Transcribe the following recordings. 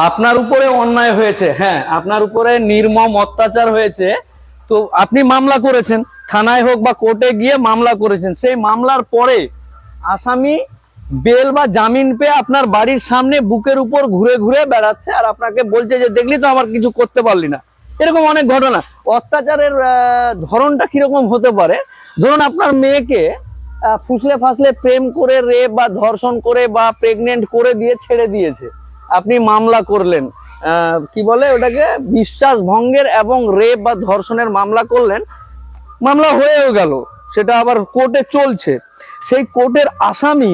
আপনার উপরে অন্যায় হয়েছে হ্যাঁ আপনার উপরে নির্মম অত্যাচার হয়েছে। তো আপনি মামলা করেছেন, থানায় হোক বা কোর্টে গিয়ে মামলা করেছেন, সেই মামলার পরে আসামি বেল বা জামিন পেয়ে আপনার বাড়ির সামনে বুকের উপর ঘুরে ঘুরে বেড়াচ্ছে আর আপনাকে বলছে যে, দেখলি তো আমার কিছু করতে পারলি না। এরকম অনেক ঘটনা। অত্যাচারের ধরনটা কীরকম হতে পারে? ধরুন আপনার মেয়েকে ফুসলে ফাসলে প্রেম করে, রেপ বা ধর্ষণ করে বা প্রেগনেন্ট করে দিয়ে ছেড়ে দিয়েছে। আপনি মামলা করলেন কি বলে ওটাকে? বিশ্বাস ভঙ্গের এবং রেপ বা ধর্ষণের মামলা করলেন, মামলা হয়েও গেল। সেটা আবার কোর্টে চলছে। সেই কোর্টের আসামি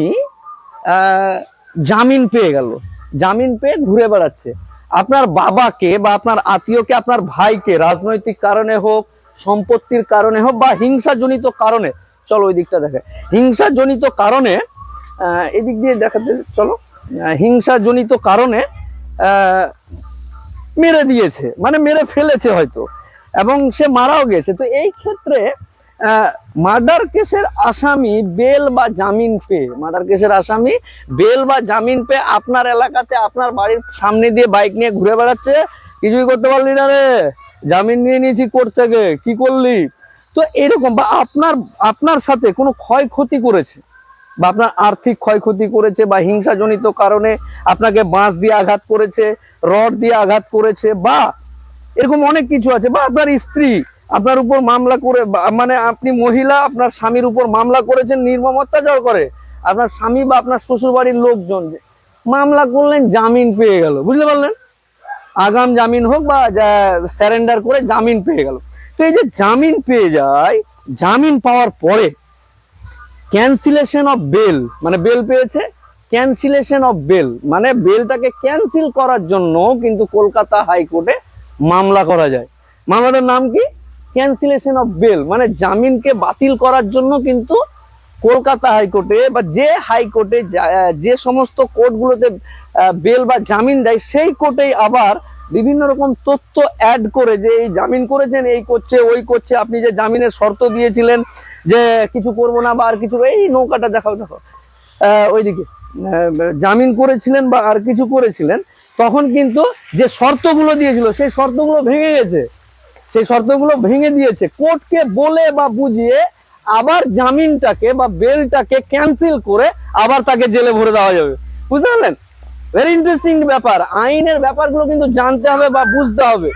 জামিন পেয়ে গেল। জামিন পেয়ে ঘুরে বেড়াচ্ছে। আপনার বাবাকে বা আপনার আত্মীয়কে, আপনার ভাইকে, রাজনৈতিক কারণে হোক, সম্পত্তির কারণে হোক বা হিংসাজনিত কারণে, চলো ওই দিকটা দেখে। হিংসাজনিত কারণে এদিক দিয়ে দেখাতে চলো। হিংসাজনিত কারণে মেরে দিয়েছে মানে মেরে ফেলেছে হয়তো, এবং সে মারাও গেছে। তো এই ক্ষেত্রে মার্ডার কেসের আসামি বেল বা জামিন পেয়ে, মার্ডার কেসের আসামি বেল বা জামিন পেয়ে আপনার এলাকাতে আপনার বাড়ির সামনে দিয়ে বাইক নিয়ে ঘুরে বেড়াচ্ছে। কিছুই করতে পারলি না রে। জামিন নিয়ে নিয়েছি কোর্ট থেকে, কি করলি? তো এরকম বা আপনার আপনার সাথে কোনো ক্ষয়ক্ষতি করেছে? বা আপনার আর্থিক ক্ষয়ক্ষতি করেছে বা হিংসাজনিত কারণে আপনাকে বাঁশ দিয়ে আঘাত করেছে, রড দিয়ে আঘাত করেছে বা এরকম অনেক কিছু আছে বা আপনার স্ত্রী আপনার উপর মামলা করে মানে আপনি মহিলা, আপনার স্বামীর উপর মামলা করেছেন, নির্মম অত্যাচার করে। আপনার স্বামী বা আপনার শ্বশুর বাড়ির লোকজন মামলা করলেন, জামিন পেয়ে গেল। বুঝতে পারলেন? আগাম জামিন হোক বা স্যারেন্ডার করে জামিন পেয়ে গেল। তো এই যে জামিন পেয়ে যায়, জামিন পাওয়ার পরে ক্যান্সিলেশন অফ বেল। মানে বেল পেয়েছে? Cancellation of bail. মানে বেলটাকে ক্যান্সেল করার জন্য কিন্তু কলকাতা হাইকোর্টে মামলা করা যায়। মামলাটার নাম কি? Cancellation of bail. মানে জামিনকে বাতিল করার জন্য কিন্তু কলকাতা হাইকোর্টে বা যে হাইকোর্টে যা- সমস্ত কোর্টগুলোতে বেল বা জামিন দেয়, সেই কোর্টেই আবার বিভিন্ন রকম তথ্য অ্যাড করে যে এই জামিন করেছেন এই করছে ওই করছে আপনি যে জামিনের শর্ত দিয়েছিলেন যে কিছু করব না বা আর কিছু এই নৌকাটা দেখাও আহ, ওইদিকে জামিন করেছিলেন বা আর কিছু করেছিলেন তখন কিন্তু যে শর্তগুলো দিয়েছিল সেই শর্তগুলো ভেঙে গেছে। সেই শর্তগুলো ভেঙে দিয়েছে। কোর্টকে বলে বা বুঝিয়ে আবার জামিনটাকে বা বেলটাকে ক্যান্সেল করে আবার তাকে জেলে ভরে দেওয়া যাবে। বুঝতে পারলেন? ভেরি ইন্টারেস্টিং ব্যাপার। আইনের ব্যাপারগুলো কিন্তু জানতে হবে বা বুঝতে হবে।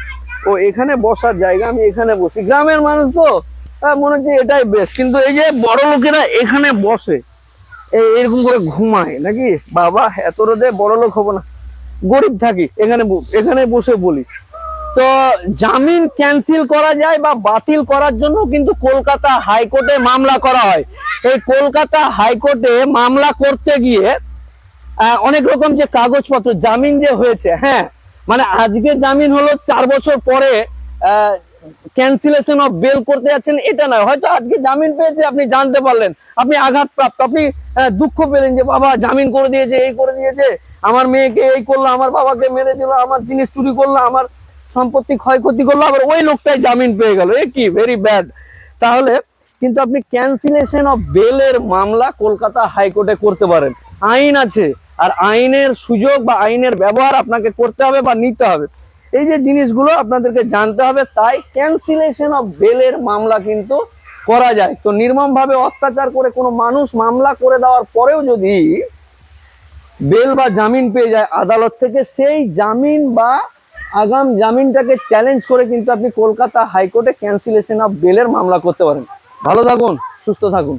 ও, এখানে বসার জায়গা আমি এখানে বসি। গ্রামের মানুষ তো মনে হচ্ছে এটাই বেশ কিন্তু এই যে বড় লোকেরা এখানে বসে এরকম করে ঘুমায় নাকি? বাবা, এত রোদে বড় লোক হব না। গরিব থাকি, এখানে এখানে বসে বলি। তো, জামিন ক্যান্সেল করা যায় বা বাতিল করার জন্য কিন্তু কলকাতা হাইকোর্টে মামলা করা হয়। এই কলকাতা হাইকোর্টে মামলা করতে গিয়ে অনেক রকম যে কাগজপত্র, জামিন যে হয়েছে হ্যাঁ মানে আজকে জামিন হলো চার বছর পরে ক্যান্সেলেশন অফ বেল করতে যাচ্ছেন, এটা নয়। হয়তো আজকে জামিন পেয়েছে, আপনি জানতে পারলেন। আপনি আঘাতপ্রাপ্ত, আপনি দুঃখ পেলেন যে, বাবা, জামিন করে দিয়েছে, এই করে দিয়েছে, আমার মেয়েকে এই করল, আমার বাবাকে মেরে দিল, আমার জিনিস চুরি করল, আমার সম্পত্তি ক্ষয়ক্ষতি করল, আবার ওই লোকটাই জামিন পেয়ে গেল। এ কি? ভেরি ব্যাড তাহলে, কিন্তু আপনি ক্যান্সেলেশন অফ বেলের মামলা কলকাতা হাইকোর্টে করতে পারেন। আইন আছে। আর আইনের সুযোগ বা আইনের ব্যবহার আপনাকে করতে হবে বা নিতে হবে। এই যে জিনিসগুলো আপনাদেরকে জানতে হবে, তাই ক্যান্সেলেশন অফ বেলের মামলা কিন্তু করা যায়। তো নির্মম ভাবে অত্যাচার করে কোনো মানুষ মামলা করে দেওয়ার পরেও যদি বেল বা জামিন পেয়ে যায় আদালত থেকে, সেই জামিন বা আগাম জামিনটাকে চ্যালেঞ্জ করে কিন্তু আপনি কলকাতা হাইকোর্টে ক্যান্সেলেশন অফ বেলের মামলা করতে পারেন। ভালো থাকুন, সুস্থ থাকুন।